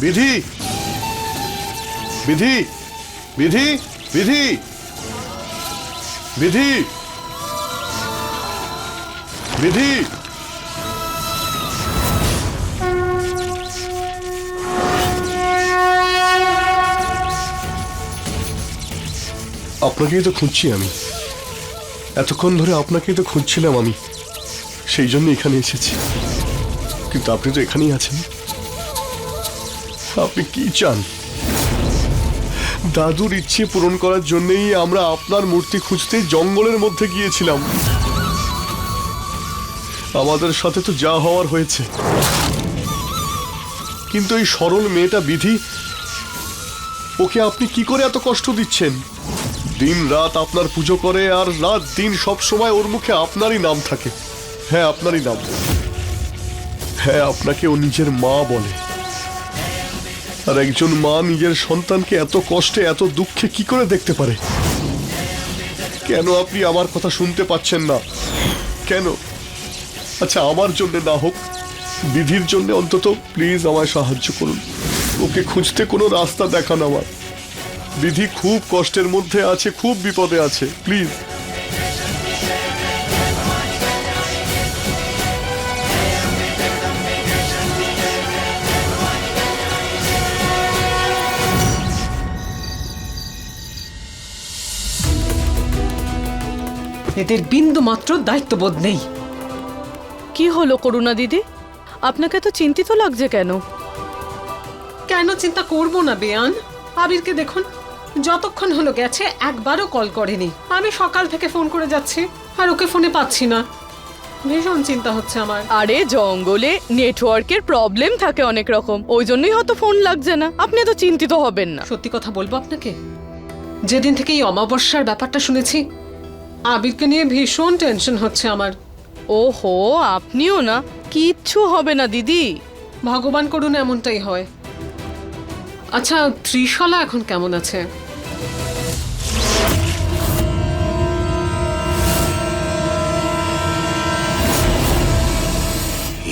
বিধি। বিধি। বিধি। বিধি। বিধি। বিধি। আপনাকেই তো খুঁজছি আমি। এতক্ষণ ধরে আপনাকেই তো খুঁজছিলাম আমি। সেই জন্য এখানে এসেছি। কিন্তু আপনি তো এখানেই আছেন। আপনি কি চান? দাদুর ইচ্ছে পূরণ করার জন্যই আমরা আপনার মূর্তি খুঁজতে জঙ্গলের মধ্যে গিয়েছিলাম। আমাদের সাথে তো যা হওয়ার হয়েছে। কিন্তু এই সরল মেয়েটা বিধি, ওকে আপনি কি করে এত কষ্ট দিচ্ছেন? দিন রাত আপনার পুজো করে আর রাত দিন সব সময় ওর মুখে আপনারই নাম থাকে। হ্যাঁ আপনারই নাম। হ্যাঁ আপনাকে ও নিজের মা বলে। আর একজন মা নিজের সন্তানকে এত কষ্টে, এত দুঃখে কি করে দেখতে পারে? কেন আপনি আমার কথা শুনতে পাচ্ছেন না? কেন? আচ্ছা আমার জন্য না হোক, বিধির জন্য অন্তত প্লিজ আমায় সাহায্য করুন। ওকে খুঁজতে কোনো রাস্তা দেখান আমার। বিধি খুব কষ্টের মধ্যে আছে, খুব বিপদে আছে। প্লিজ। এদের বিন্দু মাত্র দায়িত্ববোধ নেই। কি হলো করুণা দিদি? আপনাকে তো চিন্তিত লাগছে কেন? কেন চিন্তা করব না বেয়ান? আবিরকে দেখুন যতক্ষণ হলো গেছে একবারও কল করেনি। আমি সকাল থেকে ফোন করে যাচ্ছি আর ওকে ফোনে পাচ্ছি না। ভীষণ চিন্তা হচ্ছে আমার। আরে জঙ্গলে নেটওয়ার্কের প্রবলেম থাকে অনেক রকম ওই জন্যই হয়তো ফোন লাগছে না। আপনি এত চিন্তিত হবেন না। সত্যি কথা বলব আপনাকে? যেদিন থেকে এই অমাবস্যার ব্যাপারটা শুনেছি আবিরকে নিয়ে ভীষণ টেনশন হচ্ছে আমার। ওহো আপনিও না? কিচ্ছু হবে না দিদি। ভগবান করুন এমনটাই হয়। আচ্ছা ত্রিশলা এখন কেমন আছে?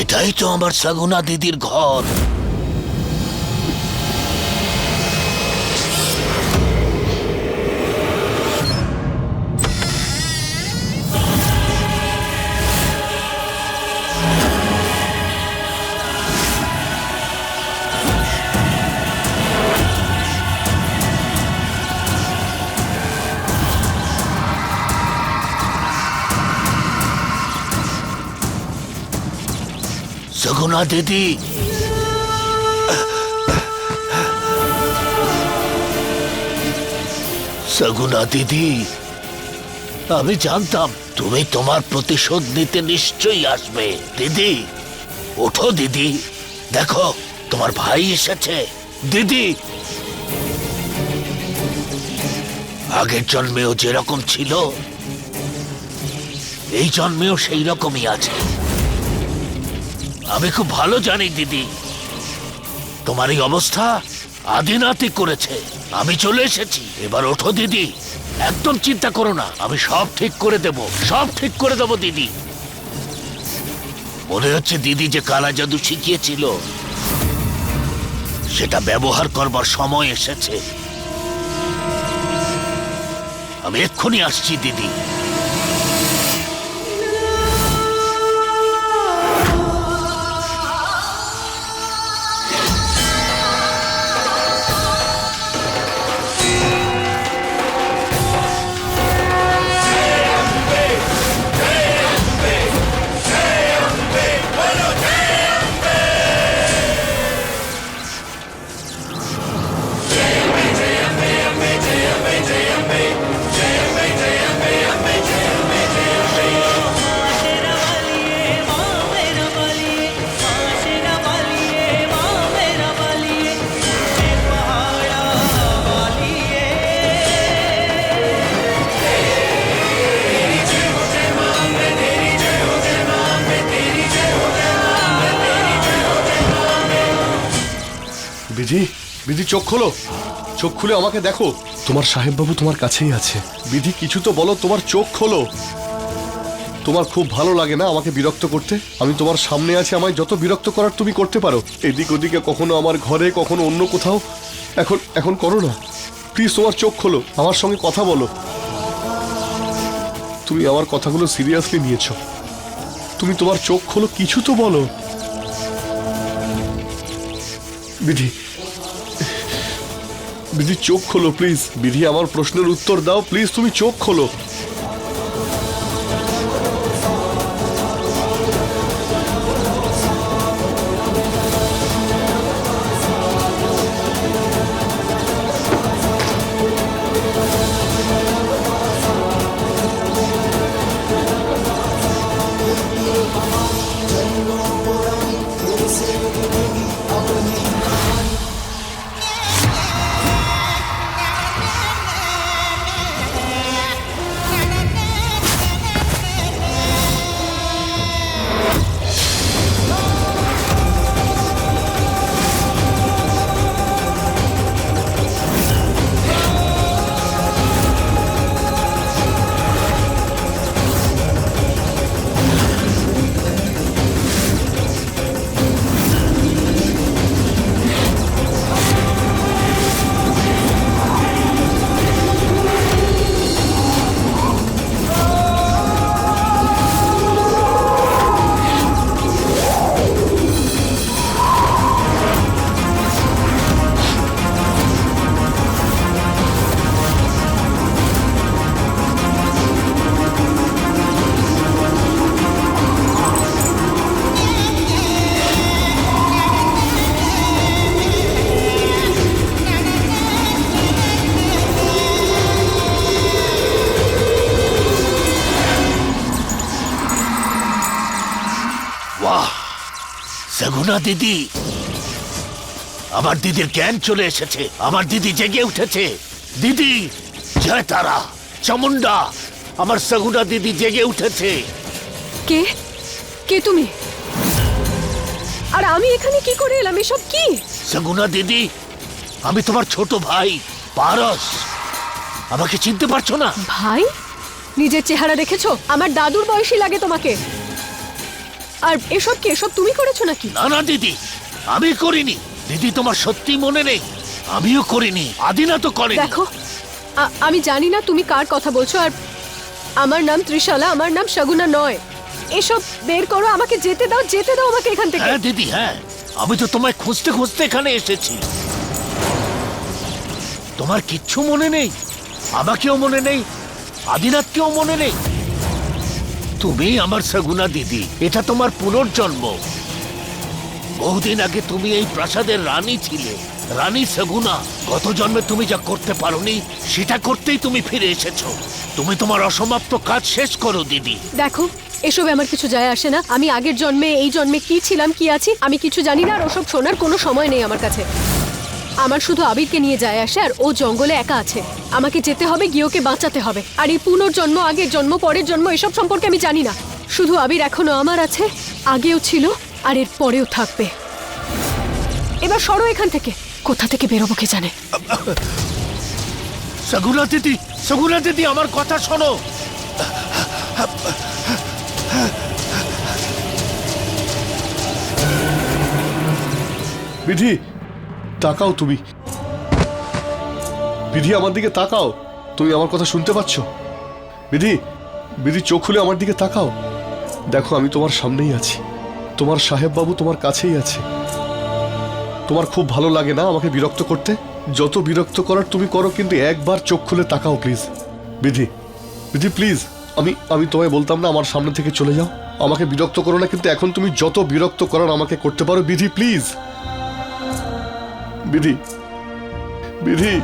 এটাই তো আমার সাগুনা দিদির ঘর। সগুনা দিদি। সগুনা দিদি, আমি জানতাম তুমি তোমার প্রতিশোধ নিতে নিশ্চয়ই আসবে। দিদি, ওঠো দিদি। দেখো, তোমার ভাই এসেছে। দিদি! আগের জন্মেও যেরকম ছিল, এই জন্মেও সেই রকমই আছে। আমি খুব ভালো জানি, দিদি। তোমার এই অবস্থা আদিনাতি করেছে। আমি চলে এসেছি। এবার ওঠো, দিদি। একদম চিন্তা করো না, আমি সব ঠিক করে দেব। সব ঠিক করে দেব, দিদি। মনে হচ্ছে দিদি যে কালা জাদু শিখিয়েছিল। সেটা ব্যবহার করবার সময় এসেছে। আমি এক্ষুনি আসছি, দিদি। বিধি বিধি চোখ খোলো। চোখ খুলে আমাকে দেখো। তোমার সাহেব বাবু তোমার কাছেই আছে। বিধি কিছু তো বলো তোমার চোখ খোলো। তোমার খুব ভালো লাগে না আমাকে বিরক্ত করতে? আমি তোমার সামনে আছি আমায় যত বিরক্ত করার তুমি করতে পারো। এদিক ওদিকে কখনো আমার ঘরে কখনো অন্য কোথাও। এখন এখন করো না। প্লিজ তোমার চোখ খোলো। আমার সঙ্গে কথা বলো। তুমি আমার কথাগুলো সিরিয়াসলি নিয়েছো। তুমি তোমার চোখ খোলো কিছু তো বলো। বিধি বিধি চোখ খোলো প্লিজ বিধি আমার প্রশ্নের উত্তর দাও। প্লিজ তুমি চোখ খোলো। বাহ! সেগুনা দিদি! আমার দিদির জ্ঞান চলে এসেছে। আমার দিদি জেগে উঠেছে। দিদি জয় তারা চামুন্ডা আমার সগুনা দিদি জেগে উঠেছে। কে? কে তুমি? আর আমি এখানে কি করে এলাম? এসব কি? সগুনা দিদি আমি তোমার ছোট ভাই পারস। আমাকে চিনতে পারছ না? ভাই? নিজের চেহারা দেখেছ? আমার দাদুর বয়সী লাগে তোমাকে। আর এসব কি এসব তুমি করেছ নাকি? না না দিদি। আমি করিনি। দিদি তোমার সত্যি মনে নেই? আমিও করিনি। আদিনা তো করেনি। দেখো আ- আমি জানি না তুমি কার কথা বলছো আর আমার নাম ত্রিশালা আমার নাম শগুনা নয়। এসব বের করো আমাকে যেতে দাও যেতে দাও আমাকে এখান থেকে। হ্যাঁ দিদি হ্যাঁ। আমি তো তোমায় খুঁজতে খুঁজতে এখানে এসেছি। তোমার কিচ্ছু মনে নেই? আমাকেও মনে নেই? আদিনাথকেও মনে নেই? তুমি আমার সগুনা দিদি। এটা তোমার পুনর্জন্ম। বহুদিন আগে তুমি এই প্রাসাদের রানী ছিলে। রানী সগুনা গত জন্মে তুমি যা করতে পারোনি, সেটা করতেই তুমি ফিরে এসেছ। তুমি তোমার অসমাপ্ত কাজ শেষ করো, দিদি। দেখো, এসবে আমার কিছু যায় আসে না। আমি আগের জন্মে, এই জন্মে কি ছিলাম, কি আছি, আমি কিছু জানি না, আর ওসব শোনার কোনো সময় নেই আমার কাছে। আমার শুধু আবিরকে নিয়ে যায় আসে আর ও জঙ্গলে একা আছে। আমাকে যেতে হবে, গিয়ে ওকে বাঁচাতে হবে। আর এই পুনর্জন্ম, আগের জন্ম, পরের জন্ম, এসব সম্পর্কে আমি জানি না। শুধু আবির এখনও আমার আছে, আগেও ছিল, আর এর পরেও থাকবে। এবার সরো এখান থেকে। কোথা থেকে বেরোবো কে জানে? সগুনা দিদি সগুনা দিদি, আমার কথা শোনো। বিধি তাকাও তুমি। বিধি, আমার দিকে তাকাও। তুমি আমার কথা শুনতে পাচ্ছ? বিধি বিধি, চোখ খুলে আমার দিকে তাকাও। দেখো, আমি তোমার সামনেই আছি। তোমার সাহেব বাবু তোমার কাছেই আছে। তোমার খুব ভালো লাগে না আমাকে বিরক্ত করতে? যত বিরক্ত করার তুমি করো, কিন্তু একবার চোখ খুলে তাকাও, প্লিজ। বিধি বিধি, প্লিজ, আমি আমি তোমায় বলতাম না আমার সামনে থেকে চলে যাও? আমাকে বিরক্ত করো না, কিন্তু এখন তুমি যত বিরক্ত করার আমাকে করতে পারো, বিধি, প্লিজ। বিধি। বিধি।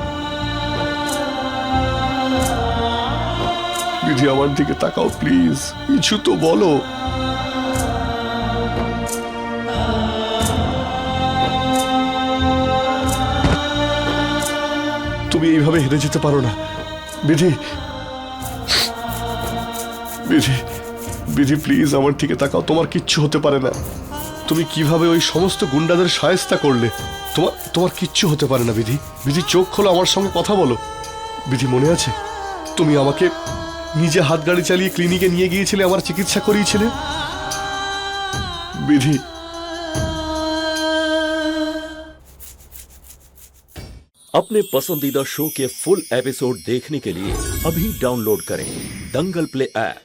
বিধি আমার দিকে তাকাও প্লিজ কিছু তো বলো। তুমি এইভাবে হেরে যেতে পারো না। বিধি। বিধি। বিধি প্লিজ আমার দিকে তাকাও। তোমার কিচ্ছু হতে পারে না। তুমি কীভাবে ওই সমস্ত গুন্ডাদের সায়স্তা করলে? তোমার তোমার কিচ্ছু হতে পারে না বিধি বিধি চোখ খোলো আমার সঙ্গে কথা বলো বিধি মনে আছে তুমি আমাকে নিজে হাত গাড়ি চালিয়ে ক্লিনিকে নিয়ে গিয়েছিলে আমার চিকিৎসা করিয়েছিলে বিধি अपने पसंदीदा शो के फुल एपिसोड देखने के लिए अभी डाउनलोड करें दंगल प्ले ऐप